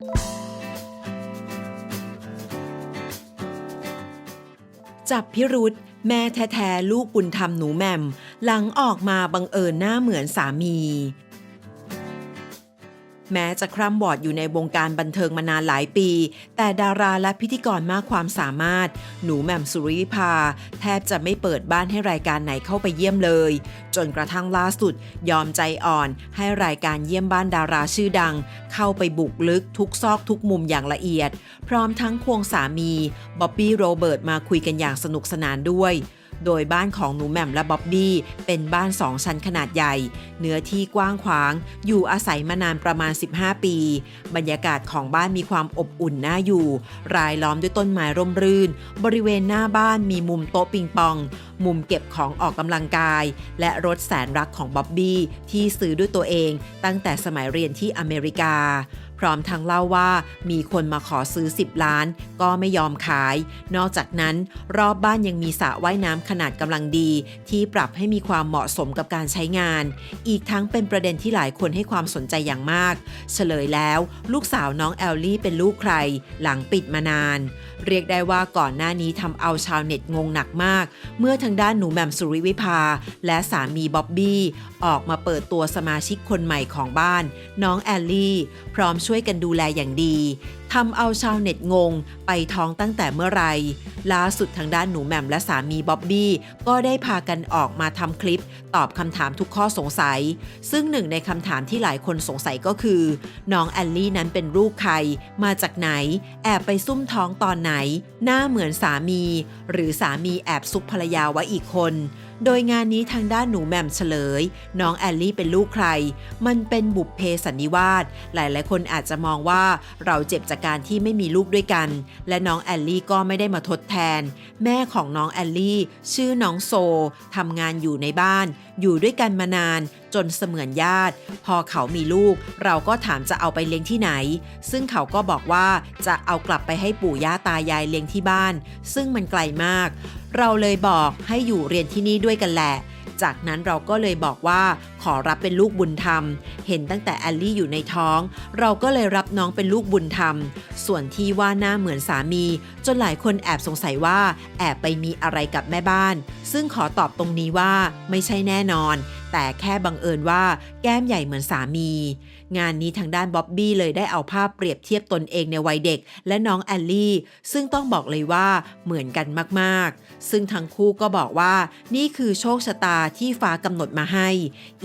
จับพิรุษแม่แท้ๆลูกบุญธรรมหนูแม่มหลังออกมาบังเอิญหน้าเหมือนสามี แม้จะคร่ำวอดอยู่ในวงการบันเทิงมานานหลายปี แต่ดาราและพิธีกรมากความสามารถ หนูแหม่มสุริวิภาแทบจะไม่เปิดบ้านให้รายการไหนเข้าไปเยี่ยมเลย จนกระทั่งล่าสุด ยอมใจอ่อนให้รายการเยี่ยมบ้านดาราชื่อดัง เข้าไปบุกลึกทุกซอกทุกมุมอย่างละเอียด พร้อมทั้งควงสามีบ๊อบบี้โรเบิร์ตมาคุยกันอย่างสนุกสนานด้วย โดยบ้านของหนูแหม่มและบ๊อบบี้เป็นบ้านสองชั้นขนาดใหญ่ เนื้อที่กว้างขวาง อยู่อาศัยมานานประมาณ 15 ปี บรรยากาศของบ้านมีความอบอุ่นน่าอยู่ รายล้อมด้วยต้นไม้ร่มรื่น บริเวณหน้าบ้านมีมุมโต๊ะปิงปอง มุมเก็บของออกกำลังกาย และรถแสนรักของบ๊อบบี้ที่ซื้อด้วยตัวเอง ตั้งแต่สมัยเรียนที่อเมริกา พร้อมทั้งเล่าว่ามีคนมาขอซื้อ 10 ล้าน ก็ไม่ยอมขาย นอกจากนั้น รอบบ้านยังมีสระว่ายน้ำขนาดกำลังดี ที่ปรับให้มีความเหมาะสมกับการใช้งาน อีกทั้งเป็นประเด็นที่หลายคนให้ความสนใจอย่างมาก เฉลยแล้ว ลูกสาวน้องแอลลี่เป็นลูกใคร หลังปิดมานาน เรียกได้ว่าก่อนหน้านี้ทำเอาชาวเน็ตงงหนักมาก เมื่อทางด้านหนูแหม่มสุริวิภา และสามีบ๊อบบี้ออกมาเปิดตัวสมาชิกคนใหม่ของบ้าน น้องแอลลี่ พร้อมชช่วยกันดูแลอย่างดีทำเอาชาวเน็ตงง ไปท้องตั้งแต่เมื่อไรล่าสุดทางด้านหนูแหม่มและสามีบ๊อบบี้ก็ได้พากันออกมาทำคลิป ตอบคำถามทุกข้อสงสัย ซึ่งหนึ่งในคำถามที่หลายคนสงสัยก็คือ น้องแอลลี่นั้นเป็นลูกใคร มาจากไหน แอบไปซุ่มท้องตอนไหน หน้าเหมือนสามี หรือสามีแอบซุกภรรยาไว้อีกคน โดยงานนี้ทางด้านหนูแหม่มเฉลย น้องแอลลี่เป็นลูกใคร มันเป็นบุพเพสันนิวาสหลายหลายคนอาจจะมองว่าเราเจ็บจากการที่ไม่มีลูกด้วยกัน และน้องแอลลี่ก็ไม่ได้มาทดแทน แม่ของน้องแอลลี่ ชื่อน้องโซทำงานอยู่ในบ้าน อยู่ด้วยกันมานาน จนเสมือนญาติ พอเขามีลูก เราก็ถามจะเอาไปเลี้ยงที่ไหน ซึ่งเขาก็บอกว่าจะเอากลับไปให้ปู่ย่าตายายเลี้ยงที่บ้าน ซึ่งมันไกลมาก เราเลยบอกให้อยู่เรียนที่นี่ด้วยกันแหละ จากนั้นเราก็เลยบอกว่าขอรับเป็นลูกบุญธรรม เห็นตั้งแต่แอลลี่อยู่ในท้อง เราก็เลยรับน้องเป็นลูกบุญธรรม ส่วนที่ว่าหน้าเหมือนสามี จนหลายคนแอบสงสัยว่าแอบไปมีอะไรกับแม่บ้าน ซึ่งขอตอบตรงนี้ว่าไม่ใช่แน่นอน แต่แค่บังเอิญว่าแก้มใหญ่เหมือนสามี งานนี้ทางด้านบ๊อบบี้เลยได้เอาภาพเปรียบเทียบตนเองในวัยเด็ก และน้องแอลลี่ ซึ่งต้องบอกเลยว่าเหมือนกันมากๆ ซึ่งทั้งคู่ก็บอกว่านี่คือโชคชะตาที่ฟ้ากำหนดมาให้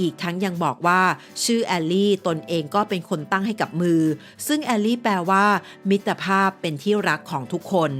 อีกทั้งยังบอกว่า ชื่อแอลลี่ตนเองก็เป็นคนตั้งให้กับมือ ซึ่งแอลลี่แปลว่า มิตรภาพเป็นที่รักของทุกคน